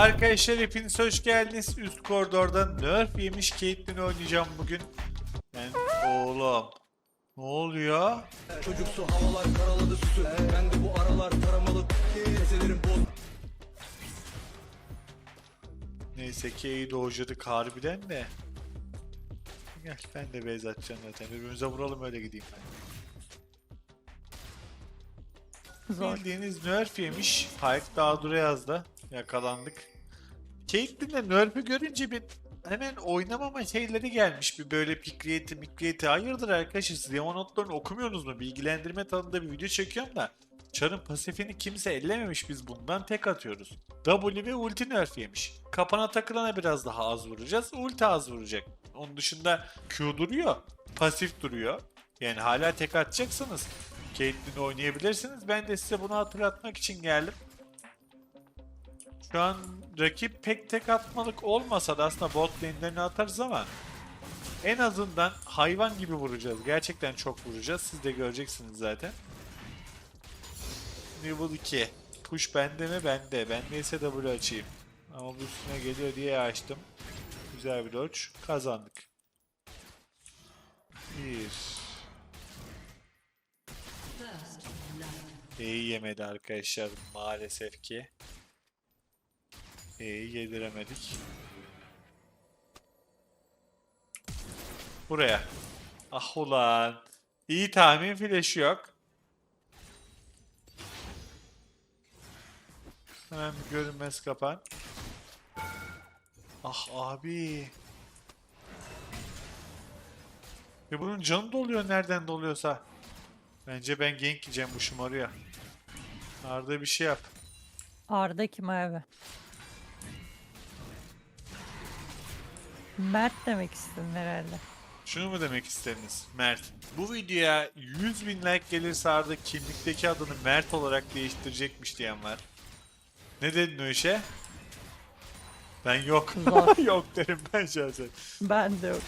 Arkadaşlar hepiniz hoş geldiniz. Üst koridorda Nerf yemiş Caitlyn oynayacağım bugün. Ben oğlum. Ne oluyor? Çocuksu havalar karaladı süsü Ben de bu aralar taramalı Keselerim boz Neyse ki iyi doğucadık harbiden de. Gel ben de base atacağım zaten. Birbirimize vuralım öyle gideyim ben. Zor. Bildiğiniz Nerf yemiş. Pike daha dura yazdı. Yakalandık. Caitlyn'le Nerf'ü görünce bir hemen oynamama şeyleri gelmiş. Bir böyle pikliyeti mikliyeti. Hayırdır arkadaşlar siz Demon notlarını okumuyorsunuz mu? Bilgilendirme tadında bir video çekiyorum da. Char'ın pasifini kimse ellememiş biz bundan tek atıyoruz. W ve ulti nerf yemiş. Kapana takılana biraz daha az vuracağız. Ulti az vuracak. Onun dışında Q duruyor. Pasif duruyor. Yani hala tek atacaksınız. Caitlyn'i oynayabilirsiniz. Ben de size bunu hatırlatmak için geldim. Şu an rakip pek tek atmalık olmasa da aslında bot lane'lerini atarız ama en azından hayvan gibi vuracağız. Gerçekten çok vuracağız. Siz de göreceksiniz zaten. Level 2. Push bende mi? Bende. Bendeyse W açayım. Ama bu üstüne geliyor diye açtım. Güzel bir dodge. Kazandık. 1 İyi yemedi arkadaşlar maalesef ki. İyi yediremedik. Buraya. Ah ulan. İyi tahmin flash yok. Hemen görünmez kapan. Ah abi. Ve bunun canı doluyor nereden doluyorsa. Bence ben gank yiyeceğim bu şımarıya. Arda bir şey yap. Arda kim abi? Mert demek istedin herhalde. Şunu mu demek istediniz? Mert. Bu videoya 100 bin like gelirse Arda kimlikteki adını Mert olarak değiştirecekmiş diyen var. Ne dedin o işe? Ben yok. Yok derim ben şahsen. Ben de yok.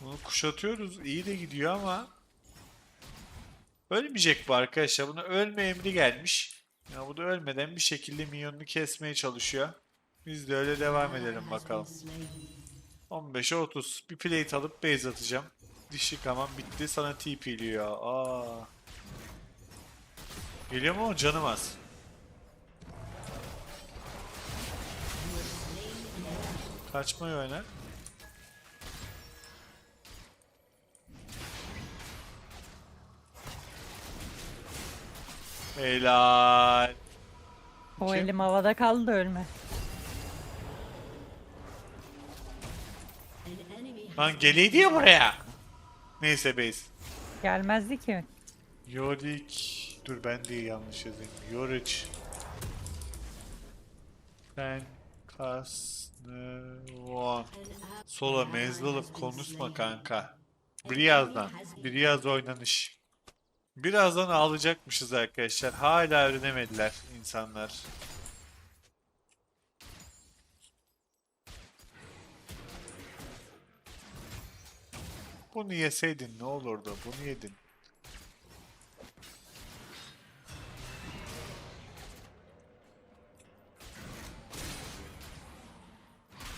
Bunu kuşatıyoruz. iyi de gidiyor ama ölmeyecek bu arkadaşlar. Buna ölme emri gelmiş. Ya bu da ölmeden bir şekilde minyonunu kesmeye çalışıyor. Biz de öyle devam edelim bakalım. 15'e 30. Bir plate alıp base atacağım. Dişi kaman bitti. Sana TP'liyor. Aa. Geliyor mu? Canım az. Kaçmayı oyna. Helal. O Kim? elim havada kaldı ölme. Lan geleydi ya buraya. Neyse base. Gelmezdi ki. Yorik. Dur ben de yanlış yazayım. Yorick. Ben Kasnevan. Sola mezli alıp konuşma kanka. Birazdan. Biraz oynanış. Birazdan ağlayacakmışız arkadaşlar. Hala öğrenemediler insanlar. Bunu yeseydin ne olurdu? Bunu yedin.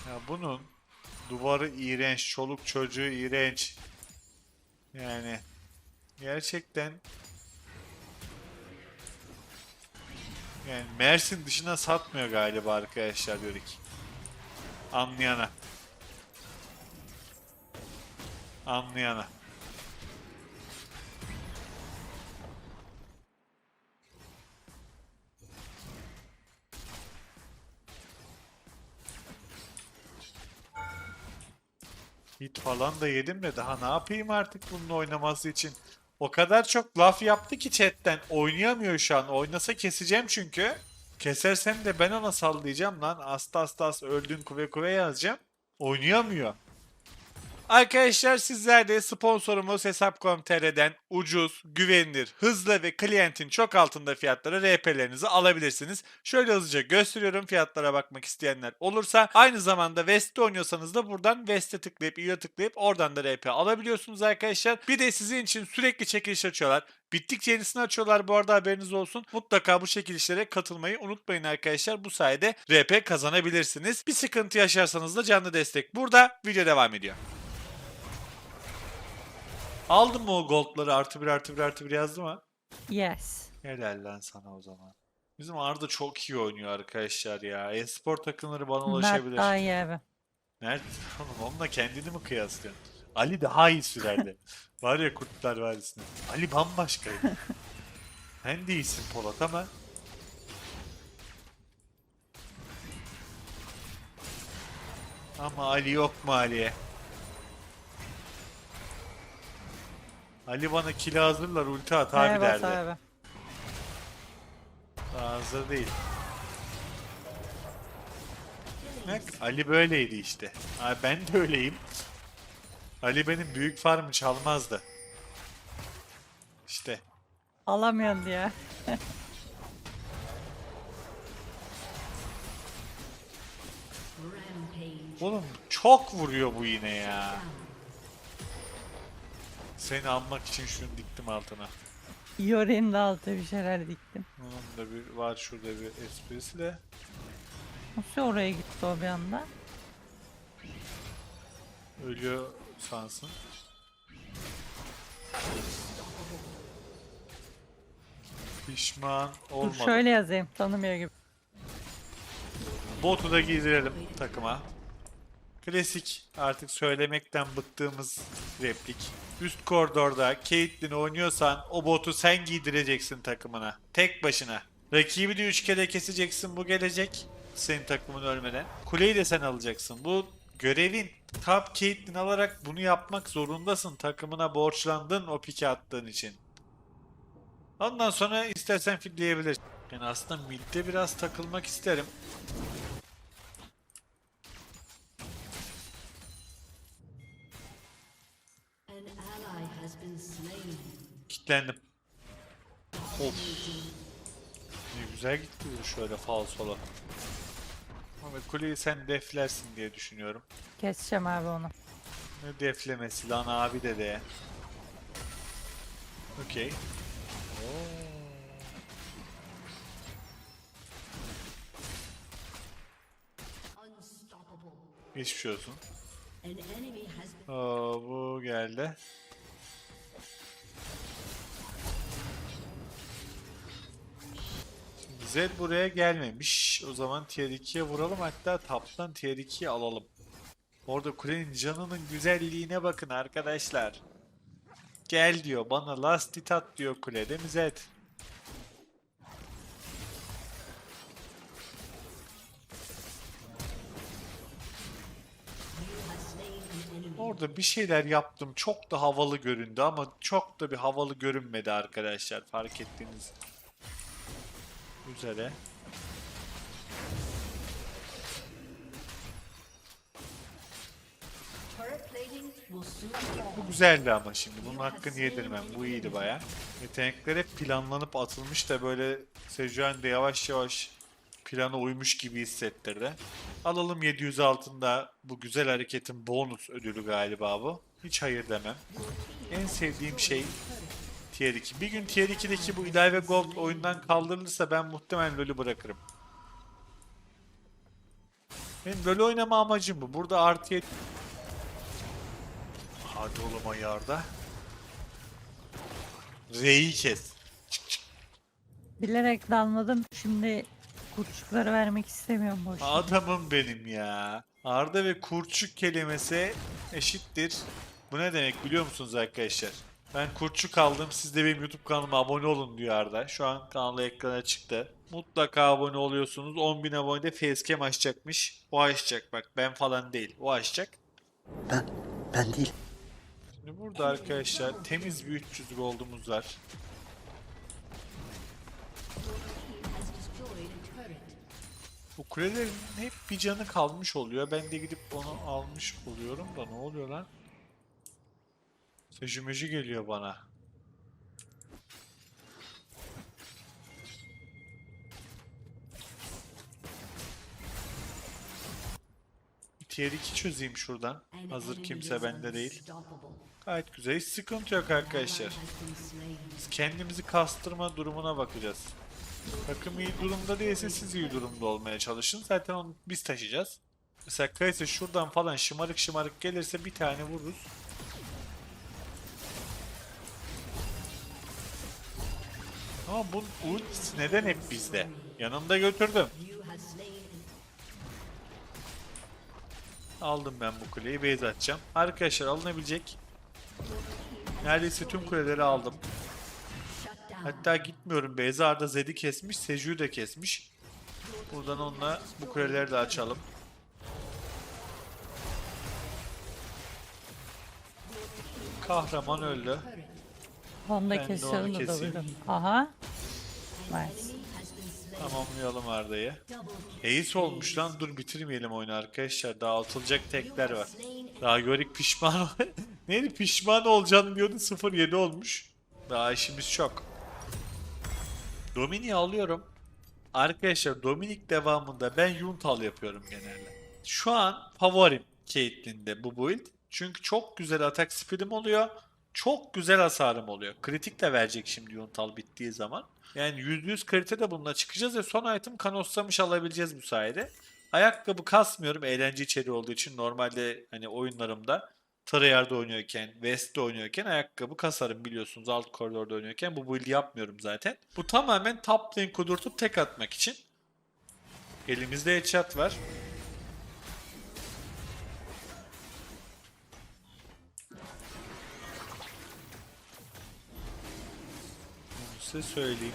Ya bunun duvarı iğrenç, çoluk çocuğu iğrenç. Yani gerçekten yani Mersin dışına satmıyor galiba arkadaşlar Yörük. Anlayana. Anlayana. Hit falan da yedim de daha ne yapayım artık bunun oynaması için. O kadar çok laf yaptı ki chatten. Oynayamıyor şu an. Oynasa keseceğim çünkü. Kesersem de ben ona sallayacağım lan. Asta asta as öldün kuve kuve yazacağım. Oynayamıyor. Arkadaşlar sizler de sponsorumuz Hesap.com.tr'den ucuz, güvenilir, hızlı ve klientin çok altında fiyatlara RP'lerinizi alabilirsiniz. Şöyle hızlıca gösteriyorum fiyatlara bakmak isteyenler olursa. Aynı zamanda West'te oynuyorsanız da buradan West'e tıklayıp üye tıklayıp oradan da RP alabiliyorsunuz arkadaşlar. Bir de sizin için sürekli çekiliş açıyorlar. Bittikçe yenisini açıyorlar bu arada haberiniz olsun. Mutlaka bu çekilişlere katılmayı unutmayın arkadaşlar. Bu sayede RP kazanabilirsiniz. Bir sıkıntı yaşarsanız da canlı destek burada. Video devam ediyor. Aldın mı o goldları artı bir artı bir artı bir yazdı mı? Yes. Helal lan sana o zaman. Bizim Arda çok iyi oynuyor arkadaşlar ya. E-spor takımları bana Mert ulaşabilir. daha iyi abi. Mert oğlum onunla kendini mi kıyaslıyorsun? Ali daha iyi sürerdi. Var ya Kurtlar Vadisi'nde. Ali bambaşkaydı. Sen de iyisin Polat ama. Ama Ali yok mu Ali'ye? Ali bana kili hazırlar ulti at abi Evet derdi. abi. Daha hazır değil. Bak Ali böyleydi işte. Abi ben de öyleyim. Ali benim büyük farmı çalmazdı. İşte. Alamıyorsun diye. Oğlum çok vuruyor bu yine ya. Seni almak için şunu diktim altına. Yore'nin de altı bir şeyler diktim. Bunun da bir var şurada bir esprisi de. Nasıl oraya gitti o bir anda? Ölüyor sansın. Pişman Dur olmadı. şöyle yazayım tanımıyor gibi. Botu da giydirelim takıma. Klasik artık söylemekten bıktığımız replik. Üst koridorda Caitlyn oynuyorsan o botu sen giydireceksin takımına. Tek başına. Rakibi de 3 kere keseceksin bu gelecek. Senin takımın ölmeden. Kuleyi de sen alacaksın. Bu görevin. Top Caitlyn alarak bunu yapmak zorundasın. Takımına borçlandın o piki attığın için. Ondan sonra istersen fitleyebilirsin. Yani aslında midde biraz takılmak isterim. Kitlendim. Of. Ne güzel gitti bu şöyle falsolu. Ama kuleyi sen deflersin diye düşünüyorum. Keseceğim abi onu. Ne deflemesi lan abi de de. Okey. Unstoppable. Geçmiş olsun. Aa, bu geldi. Zed buraya gelmemiş. O zaman tier 2'ye vuralım hatta taptan tier 2'ye alalım. Orada kulenin canının güzelliğine bakın arkadaşlar. Gel diyor bana last hit at diyor kule değil mi Zed? Orada bir şeyler yaptım. Çok da havalı göründü ama çok da bir havalı görünmedi arkadaşlar. Fark ettiğiniz üzere. Bu güzeldi ama şimdi. Bunun hakkını yedirmem. Bu iyiydi baya. Yetenekler hep planlanıp atılmış da böyle Sejuani de yavaş yavaş plana uymuş gibi hissettirdi. Alalım 700 altında bu güzel hareketin bonus ödülü galiba bu. Hiç hayır demem. En sevdiğim şey Tier 2. Bir gün Tier 2'deki bu ilave gold oyundan kaldırılırsa ben muhtemelen LoL'ü bırakırım. Benim LoL oynama amacım bu. Burada artıya... Hadi oğlum ayarda. R'yi kes. Bilerek dalmadım. Şimdi kurçukları vermek istemiyorum boş. Adamım benim ya. Arda ve kurçuk kelimesi eşittir. Bu ne demek biliyor musunuz arkadaşlar? Ben kurçuk aldım. Siz de benim YouTube kanalıma abone olun diyor Arda. Şu an kanalı ekrana çıktı. Mutlaka abone oluyorsunuz. 10.000 abonede facecam açacakmış. O açacak bak. Ben falan değil. O açacak. Ben, ben değil. Şimdi burada arkadaşlar temiz bir 300 gold'umuz var. Bu kulelerin hep bir canı kalmış oluyor. Ben de gidip onu almış oluyorum da ne oluyor lan? Sejümeci geliyor bana. Tier 2 çözeyim şuradan. An Hazır kimse bende değil. Gayet güzel. Hiç sıkıntı yok arkadaşlar. Biz kendimizi kastırma durumuna bakacağız. Takım iyi durumda değilse siz iyi durumda olmaya çalışın. Zaten onu biz taşıyacağız. Mesela Kayse şuradan falan şımarık şımarık gelirse bir tane vururuz. Ama bu ultisi neden hep bizde? Yanımda götürdüm. Aldım ben bu kuleyi. Base atacağım. Arkadaşlar alınabilecek neredeyse tüm kuleleri aldım. Hatta gitmiyorum. Beyza da Zed'i kesmiş. Seju'yu da kesmiş. Buradan onunla bu kuleleri de açalım. Kahraman öldü. Onu Ben da keseyim. W'm. Aha. Nice. Tamamlayalım Arda'yı. Ace olmuş lan. Dur bitirmeyelim oyunu arkadaşlar. Daha atılacak tekler var. Daha Yorick pişman Neydi pişman olacaksın diyordu 0-7 olmuş. Daha işimiz çok. Dominik'i alıyorum. Arkadaşlar Dominik devamında ben Yuntal yapıyorum genelde. Şu an favorim Caitlyn'de bu build. Çünkü çok güzel atak speed'im oluyor. Çok güzel hasarım oluyor. Kritik de verecek şimdi Yuntal bittiği zaman. Yani %100 krite de bununla çıkacağız ve son item kanoslamış alabileceğiz bu sayede. Ayakkabı kasmıyorum eğlence içeriği olduğu için normalde hani oyunlarımda Treyarch'da oynuyorken, West'te oynuyorken ayakkabı kasarım biliyorsunuz alt koridorda oynuyorken bu build yapmıyorum zaten. Bu tamamen top lane kudurtup tek atmak için. Elimizde headshot var. Size söyleyeyim.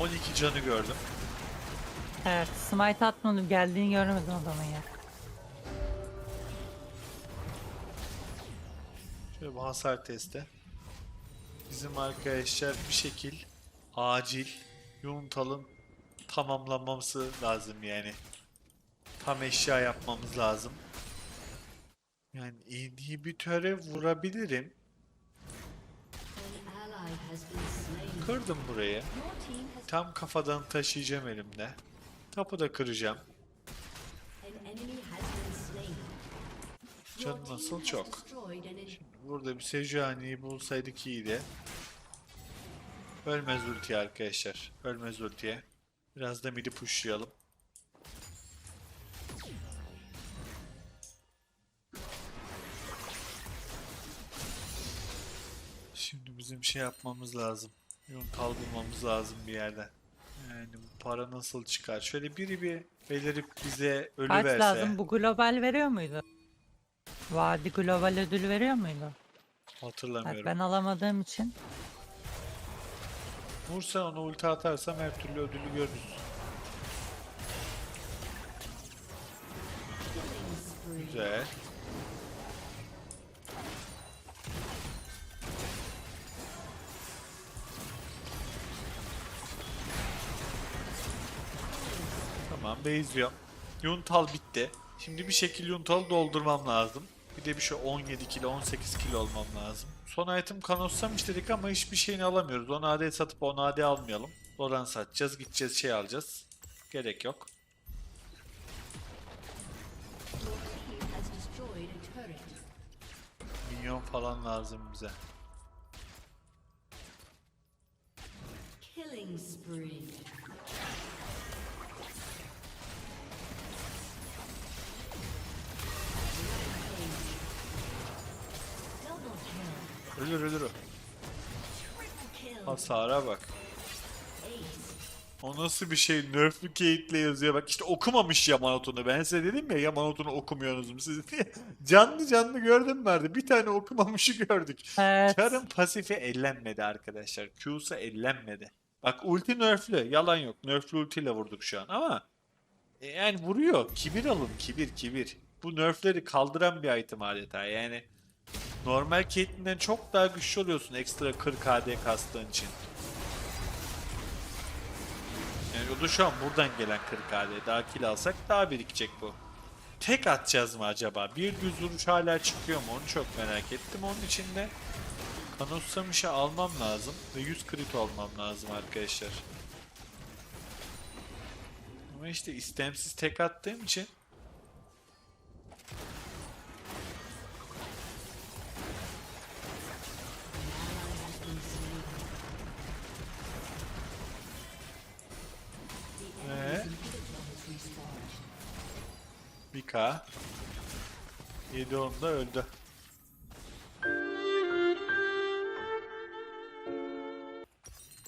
...12 canı gördüm. Evet. Smite atmadım. Geldiğini görmedim adamın ya. Şöyle bir hasar testi. Bizim arkadaşlar bir şekil acil Yuntal'ın tamamlanması lazım yani. Tam eşya yapmamız lazım. Yani inhibitöre vurabilirim. Kırdım burayı. Tam kafadan taşıyacağım elimde. Tapu da kıracağım. an enemy has been slain. Your Canı team nasıl çok. an Burada bir Sejuani'yi bulsaydık iyiydi. Ölmez ultiye arkadaşlar. Ölmez ultiye. Biraz da midi pushlayalım. Bizim şey yapmamız lazım. Yuntal bulmamız lazım bir yerden. Yani bu para nasıl çıkar? Şöyle biri bir belirip bize ölü Kaç verse. lazım? Bu global veriyor muydu? Vadi global ödül veriyor muydu? Hatırlamıyorum. ben alamadığım için. Vursa ona ulti atarsam her türlü ödülü görürüz. Güzel. Tamam base'liyorum. Yuntal bitti. Şimdi bir şekilde Yuntal'ı doldurmam lazım. Bir de bir şey 17 kilo 18 kilo olmam lazım. Son item kanoslamış dedik ama hiçbir şeyini alamıyoruz. 10 AD satıp 10 AD almayalım. Loran satacağız gideceğiz şey alacağız. Gerek yok. Minyon falan lazım bize. Killing spree. Ölür ölür o. Hasara bak. O nasıl bir şey? Nerf'lü Kate'le yazıyor. Bak işte okumamış Yamanote'unu. Ben size dedim ya Yamanote'unu okumuyorsunuz siz diye. canlı canlı gördüm vardı. Bir tane okumamışı gördük. Evet. Char'ın pasifi ellenmedi arkadaşlar. Q'su ellenmedi. Bak ulti nerflü. Yalan yok. Nerflü ultiyle vurduk şu an ama e, yani vuruyor. Kibir alın. Kibir kibir. Bu nerfleri kaldıran bir item adeta. Yani normal Caitlyn'den çok daha güçlü oluyorsun ekstra 40 AD kastığın için. Yani o da şu an buradan gelen 40 AD. Daha kill alsak daha birikecek bu. Tek atacağız mı acaba? Bir düz vuruş hala çıkıyor mu? Onu çok merak ettim. Onun için de Kanotsamış'ı almam lazım ve 100 crit olmam lazım arkadaşlar. Ama işte istemsiz tek attığım için K. 7 onda öldü.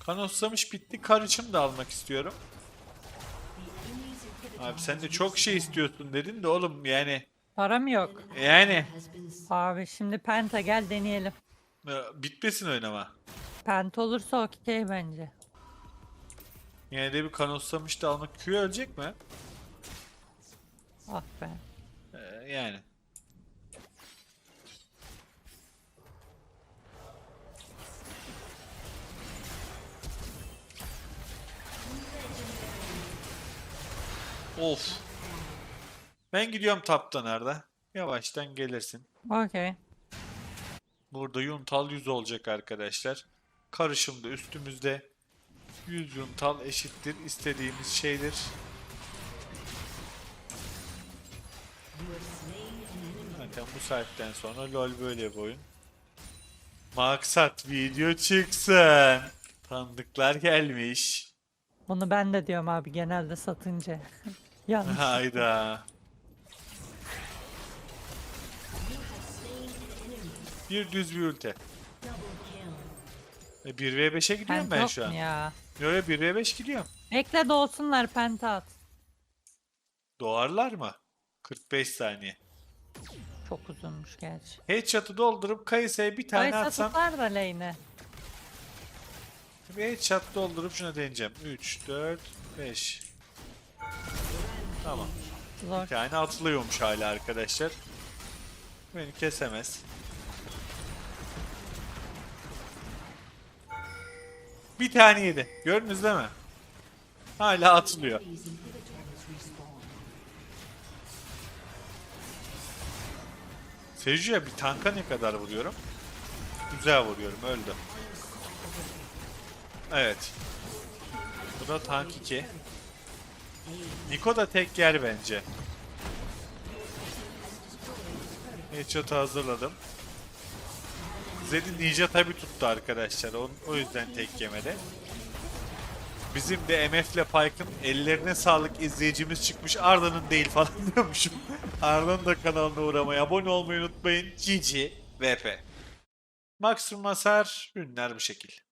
Kanoslamış bitti. Karışım da almak istiyorum. Abi sen de çok şey istiyorsun dedin de oğlum yani Param yok. yani Abi şimdi penta gel deneyelim. e, bitmesin oynama. Penta olursa okey bence. Yine de bir kanoslamış da almak Q ölecek mi? Ah be. Ee, yani. Of. Ben gidiyorum tapta nerede? Yavaştan gelirsin. Okey. Burada yuntal 100 olacak arkadaşlar. Karışımda üstümüzde 100 yuntal eşittir istediğimiz şeydir. Zaten bu saatten sonra LoL böyle bir oyun. Maksat video çıksın. Tanıdıklar gelmiş. Bunu ben de diyorum abi genelde satınca. Yanlış. Hayda. Bir düz bir ülke. E 1v5'e gidiyorum ben şu an. ya? Yo yo 1v5 gidiyorum. Bekle doğsunlar penta at. Doğarlar mı? 45 saniye. Çok uzunmuş gerçi. Headshot'ı doldurup Kayse'ye bir tane Kaysa atsam. tutar da lane'e. Bir headshot doldurup şuna deneyeceğim. 3, 4, 5. Tamam. Zor. Bir tane atılıyormuş hala arkadaşlar. Beni kesemez. Bir tane yedi. Gördünüz değil mi? Hala atılıyor. Seju'ya bir tanka ne kadar vuruyorum? Güzel vuruyorum. Öldü. Evet. Bu da tank 2. Niko da tek yer bence. Headshot'ı hazırladım. Zed'i Ninja tabi tuttu arkadaşlar. O, o yüzden tek yemedi. Bizim de MF ile Pike'ın ellerine sağlık izleyicimiz çıkmış. Arda'nın değil falan diyormuşum. Arda'nın da kanalına uğramayı, abone olmayı unutmayın. GG VP. Maksimum hasar ürünler bu şekil.